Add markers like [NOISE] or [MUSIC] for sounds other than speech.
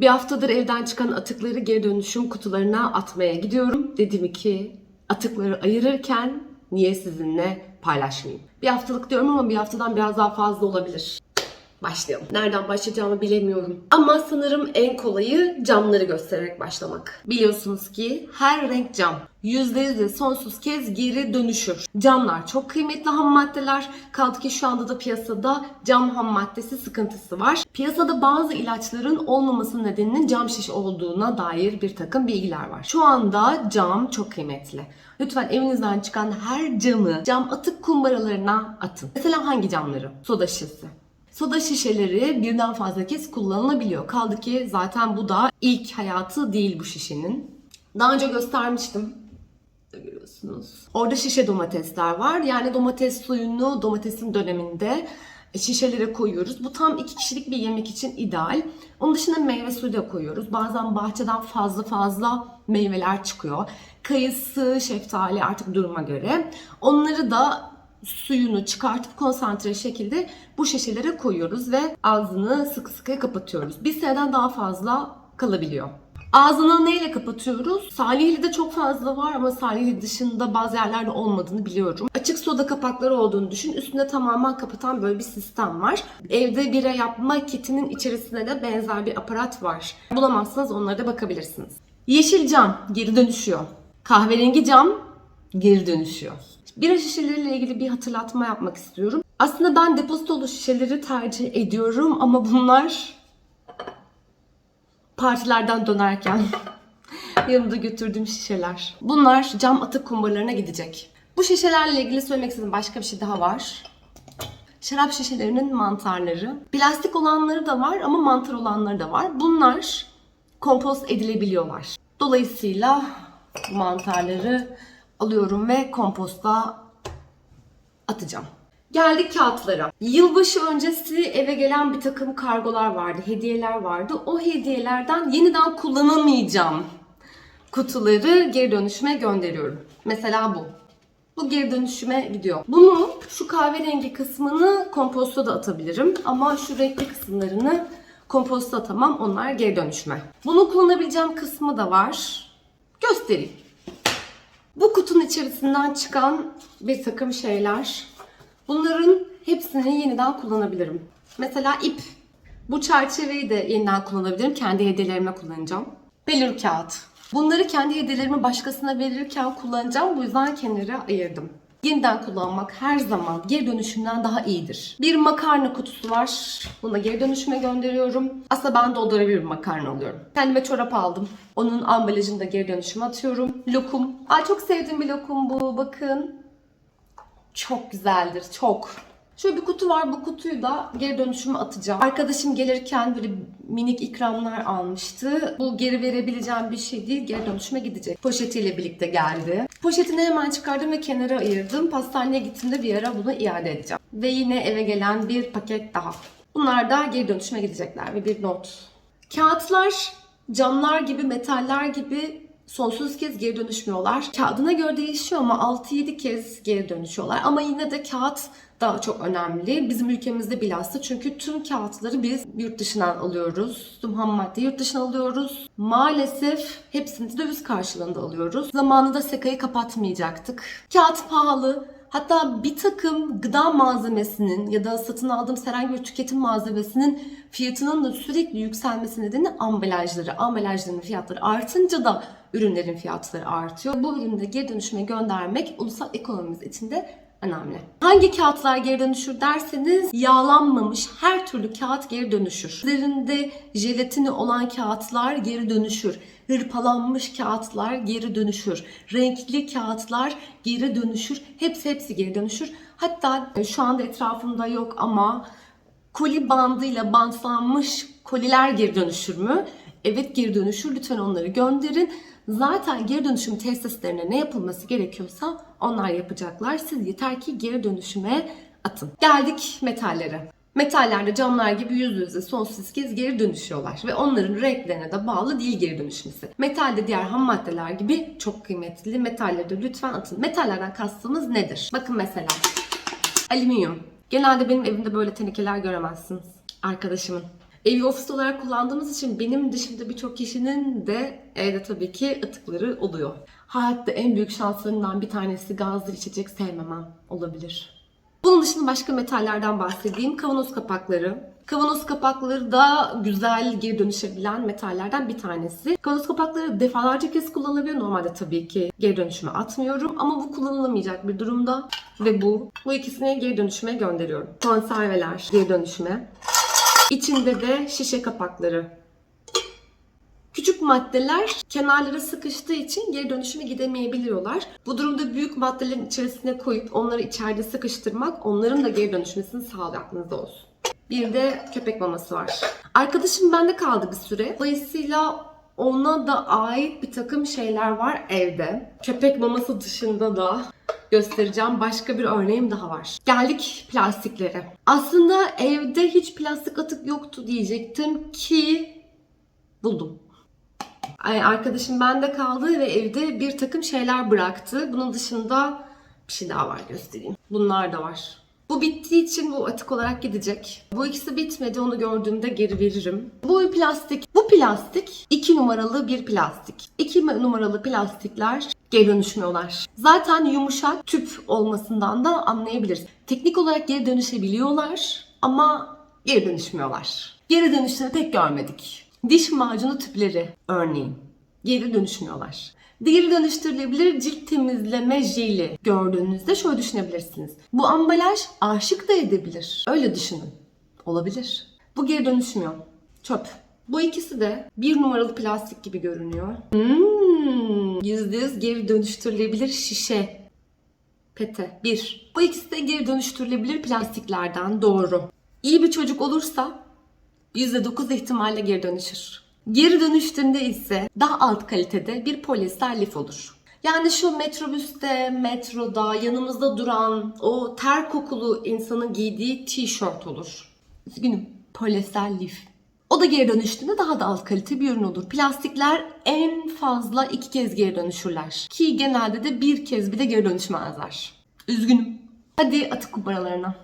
Bir haftadır evden çıkan atıkları geri dönüşüm kutularına atmaya gidiyorum. Dedim ki atıkları ayırırken niye sizinle paylaşmayayım? Bir haftalık diyorum ama bir haftadan biraz daha fazla olabilir. Başlayalım. Nereden başlayacağımı bilemiyorum. Ama sanırım en kolayı camları göstererek başlamak. Biliyorsunuz ki her renk cam %100 ve sonsuz kez geri dönüşür. Camlar çok kıymetli ham maddeler. Kaldı ki şu anda da piyasada cam ham maddesi sıkıntısı var. Piyasada bazı ilaçların olmaması nedeninin cam şiş olduğuna dair bir takım bilgiler var. Şu anda cam çok kıymetli. Lütfen evinizden çıkan her camı cam atık kumbaralarına atın. Mesela hangi camları? Soda şişesi. Soda şişeleri birden fazla kez kullanılabiliyor. Kaldı ki zaten bu da ilk hayatı değil bu şişenin. Daha önce göstermiştim. Görüyorsunuz. Orada şişe domatesler var. Yani domates suyunu domatesin döneminde şişelere koyuyoruz. Bu tam iki kişilik bir yemek için ideal. Onun dışında meyve suyu da koyuyoruz. Bazen bahçeden fazla fazla meyveler çıkıyor. Kayısı, şeftali artık duruma göre. Onları da suyunu çıkartıp konsantre şekilde bu şişelere koyuyoruz ve ağzını sıkı sıkı kapatıyoruz. Bir seneden daha fazla kalabiliyor. Ağzını neyle kapatıyoruz? Salihli de çok fazla var ama salihli dışında bazı yerlerde olmadığını biliyorum. Açık soda kapakları olduğunu düşün. Üstünde tamamen kapatan böyle bir sistem var. Evde bira yapma kitinin içerisinde de benzer bir aparat var. Bulamazsanız onlara da bakabilirsiniz. Yeşil cam geri dönüşüyor. Kahverengi cam geri dönüşüyor. Bira şişeleriyle ilgili bir hatırlatma yapmak istiyorum. Aslında ben depozitolu şişeleri tercih ediyorum ama bunlar partilerden dönerken [LAUGHS] yanımda götürdüğüm şişeler. Bunlar cam atık kumbarlarına gidecek. Bu şişelerle ilgili söylemek istediğim başka bir şey daha var. Şarap şişelerinin mantarları. Plastik olanları da var ama mantar olanları da var. Bunlar kompost edilebiliyorlar. Dolayısıyla mantarları alıyorum ve komposta atacağım. Geldik kağıtlara. Yılbaşı öncesi eve gelen bir takım kargolar vardı, hediyeler vardı. O hediyelerden yeniden kullanamayacağım kutuları geri dönüşüme gönderiyorum. Mesela bu. Bu geri dönüşüme gidiyor. Bunu şu kahverengi kısmını komposta da atabilirim ama şu renkli kısımlarını komposta atamam. Onlar geri dönüşüme. Bunu kullanabileceğim kısmı da var. Göstereyim. Bu kutunun içerisinden çıkan bir takım şeyler. Bunların hepsini yeniden kullanabilirim. Mesela ip. Bu çerçeveyi de yeniden kullanabilirim. Kendi hediyelerime kullanacağım. Belir kağıt. Bunları kendi hediyelerimi başkasına verirken kullanacağım. Bu yüzden kenara ayırdım. Yeniden kullanmak her zaman geri dönüşümden daha iyidir. Bir makarna kutusu var. Bunu da geri dönüşüme gönderiyorum. Aslında ben doldurabilir bir makarna alıyorum. Kendime çorap aldım. Onun ambalajını da geri dönüşüme atıyorum. Lokum. Ay çok sevdiğim bir lokum bu. Bakın. Çok güzeldir. Çok. Şöyle bir kutu var. Bu kutuyu da geri dönüşüme atacağım. Arkadaşım gelirken böyle minik ikramlar almıştı. Bu geri verebileceğim bir şey değil. Geri dönüşüme gidecek. Poşetiyle birlikte geldi. Poşetini hemen çıkardım ve kenara ayırdım. Pastaneye gittiğimde bir ara bunu iade edeceğim. Ve yine eve gelen bir paket daha. Bunlar da geri dönüşüme gidecekler ve bir not. Kağıtlar camlar gibi, metaller gibi sonsuz kez geri dönüşmüyorlar. Kağıdına göre değişiyor ama 6-7 kez geri dönüşüyorlar. Ama yine de kağıt daha çok önemli. Bizim ülkemizde bilhassa çünkü tüm kağıtları biz yurt dışından alıyoruz. Tüm ham maddeyi yurt dışından alıyoruz. Maalesef hepsini döviz karşılığında alıyoruz. Zamanında sekayı kapatmayacaktık. Kağıt pahalı. Hatta bir takım gıda malzemesinin ya da satın aldığım herhangi bir tüketim malzemesinin fiyatının da sürekli yükselmesi nedeni ambalajları. Ambalajların fiyatları artınca da ürünlerin fiyatları artıyor. Bu ürünü de geri dönüşüme göndermek ulusal ekonomimiz için de önemli. Hangi kağıtlar geri dönüşür derseniz yağlanmamış her türlü kağıt geri dönüşür. Üzerinde jelatini olan kağıtlar geri dönüşür. Hırpalanmış kağıtlar geri dönüşür. Renkli kağıtlar geri dönüşür. Hepsi hepsi geri dönüşür. Hatta şu anda etrafımda yok ama koli bandıyla bantlanmış koliler geri dönüşür mü? Evet geri dönüşür. Lütfen onları gönderin. Zaten geri dönüşüm tesislerine ne yapılması gerekiyorsa onlar yapacaklar. Siz yeter ki geri dönüşüme atın. Geldik metallere. Metallerde camlar gibi yüz yüze sonsuz kez geri dönüşüyorlar ve onların renklerine de bağlı değil geri dönüşmesi. Metalde diğer ham maddeler gibi çok kıymetli. Metalleri de lütfen atın. Metallerden kastımız nedir? Bakın mesela alüminyum. Genelde benim evimde böyle tenekeler göremezsiniz. Arkadaşımın Evi ofis olarak kullandığımız için benim dışında birçok kişinin de evde tabii ki atıkları oluyor. Hayatta en büyük şanslarından bir tanesi gazlı içecek sevmemem olabilir. Bunun dışında başka metallerden bahsedeyim. Kavanoz kapakları. Kavanoz kapakları da güzel geri dönüşebilen metallerden bir tanesi. Kavanoz kapakları defalarca kez kullanılabiliyor. Normalde tabii ki geri dönüşüme atmıyorum ama bu kullanılamayacak bir durumda. Ve bu. Bu ikisini geri dönüşüme gönderiyorum. Konserveler geri dönüşüme. İçinde de şişe kapakları. Küçük maddeler kenarlara sıkıştığı için geri dönüşüme gidemeyebiliyorlar. Bu durumda büyük maddelerin içerisine koyup onları içeride sıkıştırmak onların da geri dönüşmesini sağlıyor aklınızda olsun. Bir de köpek maması var. Arkadaşım bende kaldı bir süre. Dolayısıyla ona da ait bir takım şeyler var evde. Köpek maması dışında da göstereceğim başka bir örneğim daha var. Geldik plastiklere. Aslında evde hiç plastik atık yoktu diyecektim ki buldum. Arkadaşım bende kaldı ve evde bir takım şeyler bıraktı. Bunun dışında bir şey daha var göstereyim. Bunlar da var. Bu bittiği için bu atık olarak gidecek. Bu ikisi bitmedi onu gördüğümde geri veririm. Bu plastik, bu plastik 2 numaralı bir plastik. 2 numaralı plastikler geri dönüşmüyorlar. Zaten yumuşak tüp olmasından da anlayabiliriz. Teknik olarak geri dönüşebiliyorlar ama geri dönüşmüyorlar. Geri dönüşleri pek görmedik. Diş macunu tüpleri örneğin geri dönüşmüyorlar. Geri dönüştürülebilir cilt temizleme jeli gördüğünüzde şöyle düşünebilirsiniz. Bu ambalaj aşık da edebilir. Öyle düşünün. Olabilir. Bu geri dönüşmüyor. Çöp. Bu ikisi de bir numaralı plastik gibi görünüyor. Hmm, %100 geri dönüştürülebilir şişe. Pete. 1. Bu ikisi de geri dönüştürülebilir plastiklerden doğru. İyi bir çocuk olursa %9 ihtimalle geri dönüşür. Geri dönüştüğünde ise daha alt kalitede bir polyester lif olur. Yani şu metrobüste, metroda, yanımızda duran o ter kokulu insanın giydiği tişört olur. Üzgünüm, polyester lif. O da geri dönüştüğünde daha da alt kalite bir ürün olur. Plastikler en fazla iki kez geri dönüşürler. Ki genelde de bir kez bile geri dönüşmezler. Üzgünüm. Hadi atık kumbaralarına.